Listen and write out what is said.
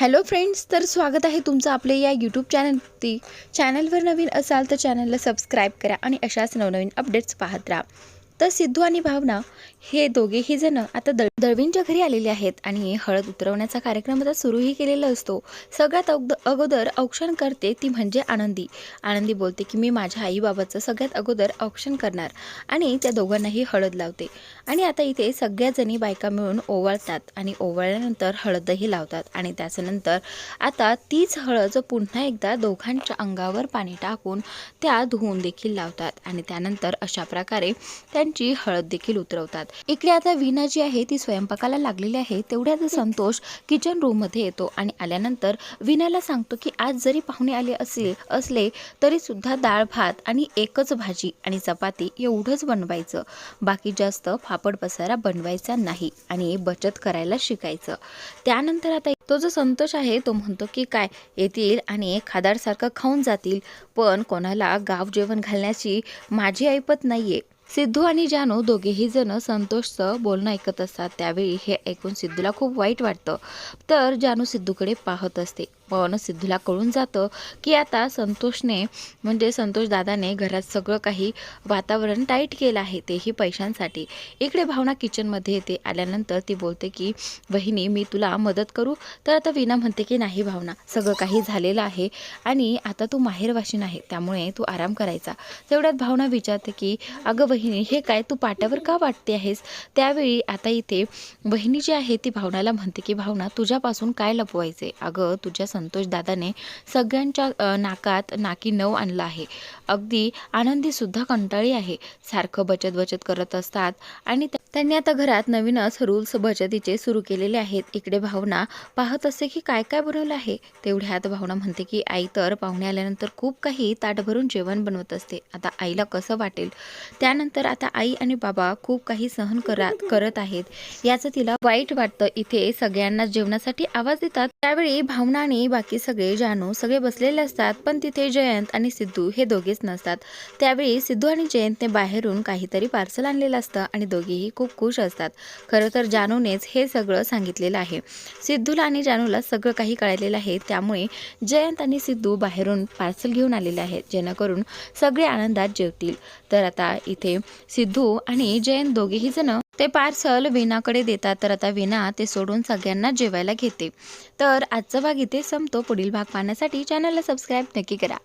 Hello friends तर स्वागत आहे तुमचं आपले या यूट्यूब चॅनलवरती चॅनलवर नवीन असाल तर चॅनलला सबस्क्राईब करा आणि अशाच नवनवीन अपडेट्स पाहत राहा. तर सिद्धू आणि भावना हे दोघेही जण आता दळ दळवींच्या घरी आलेले आहेत आणि हळद उतरवण्याचा कार्यक्रम आता सुरूही केलेला असतो. सगळ्यात अगद अगोदर औक्षण करते ती म्हणजे आनंदी. आनंदी बोलते की मी माझ्या आईबाबाचं सगळ्यात अगोदर औक्षण करणार आणि त्या दोघांनाही हळद लावते. आणि आता इथे सगळ्याजणी बायका मिळून ओवाळतात आणि ओवाळल्यानंतर हळदही लावतात आणि त्याच्यानंतर आता तीच हळद पुन्हा एकदा दोघांच्या अंगावर पाणी टाकून त्या धुवून देखील लावतात आणि त्यानंतर अशा प्रकारे त्या त्यांची हळद देखील उतरवतात. इकडे आता वीणा जी आहे ती स्वयंपाकाला लागलेली आहे. तेवढ्यात संतोष किचन रूममध्ये येतो आणि आल्यानंतर विनाला सांगतो की आज जरी पाहुणे आले असले असले तरी सुद्धा डाळ भात आणि एकच भाजी आणि चपाती एवढंच बनवायचं. बाकी जास्त फापड पसारा बनवायचा नाही आणि बचत करायला शिकायचं. त्यानंतर आता तो जो संतोष आहे तो म्हणतो की काय येतील आणि खादाडसारखं खाऊन जातील पण कोणाला गाव जेवण घालण्याची माझी ऐपत नाहीये. सिद्धू आणि जानू दोघेही जण संतोषचं बोलणं ऐकत असतात. त्यावेळी हे ऐकून सिद्धूला खूप वाईट वाटतं. तर जानू सिद्धूकडे पाहत असते. पण सिद्धूला कळून जातं की आता संतोषने म्हणजे संतोष दादाने घरात सगळं काही वातावरण टाईट केलं आहे तेही पैशांसाठी. इकडे भावना किचनमध्ये येते. आल्यानंतर ती बोलते की वहिनी मी तुला मदत करू. तर आता विना म्हणते की नाही भावना सगळं काही झालेलं आहे आणि आता तू माहेरवाशीन आहे त्यामुळे तू आराम करायचा. तेवढ्यात भावना विचारते की अगं बहिणी हे काय तू पाट्यावर का वाटते आहेस? त्यावेळी आता इथे बहिणी जी आहे ती भावनाला म्हणते की भावना तुझ्यापासून काय लपवायचे? अगं तुझ्या संतोषदादाने सगळ्यांच्या नाकात नाकी नऊ आणला आहे. अगदी आनंदी सुद्धा कंटाळी आहे. सारखं बचत बचत करत असतात आणि त्यांनी आता घरात नवीनच रूल्स बचतीचे सुरू केलेले आहेत. इकडे भावना पाहत असते की काय काय बनवलं आहे? तेवढ्यात भावना म्हणते की आई तर पाहुणे आल्यानंतर खूप काही ताट भरून जेवण बनवत असते. आता आईला कसं वाटेल? त्यानंतर आता आई आणि बाबा खूप काही सहन करा करत आहेत. याचं तिला वाईट वाटतं. इथे सगळ्यांना जेवणासाठी आवाज देतात. त्यावेळी भावना आणि बाकी सगळे जानू सगळे बसलेले असतात पण तिथे जयंत आणि सिद्धू हे दोघेच नसतात. त्यावेळी सिद्धू आणि जयंतने बाहेरून काहीतरी पार्सल आणलेलं असतं आणि दोघेही खूप खुश असतात. खरं तर जानूनेच हे सगळं सांगितलेलं आहे. सिद्धूला आणि जानूला सगळं काही कळलेलं आहे त्यामुळे जयंत आणि सिद्धू बाहेरून पार्सल घेऊन आलेले आहेत जेणेकरून सगळे आनंदात जेवतील. तर आता इथे सिद्धू आणि जयंत दोघेही जण ते पार्सल वीणाकडे देतात तर आता वीणा ते सोडून सगळ्यांना जेवायला घेते. तर आजचा भाग इथे संपतो. पुढील भाग पाहण्यासाठी चॅनलला सबस्क्राईब नक्की करा.